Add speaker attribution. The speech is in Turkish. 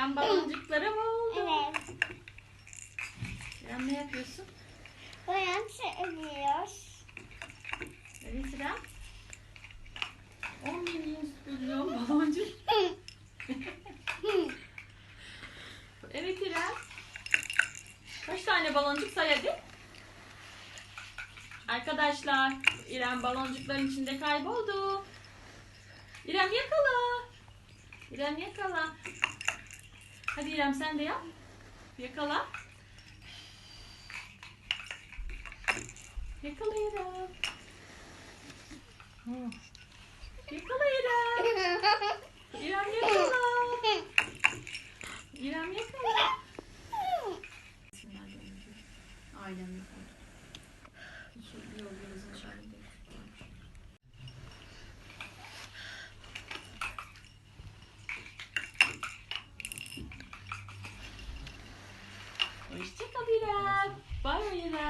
Speaker 1: Sen baloncuklara mı oldun?
Speaker 2: Evet. Sen ne yapıyorsun? Boyam seviyoruz. Şey evet Sıram. 10 milyon milyon baloncuk. evet İrem. Kaç tane baloncuk say. Arkadaşlar İrem baloncukların içinde kayboldu. İrem yakala. İrem yakala. Hadi İrem sen de yap. Yakala. Yakala İrem. Yakala İrem. İrem yakala. İrem yakala. Ailem yok. Şu yol Hoşçakal İrem. Bay bay.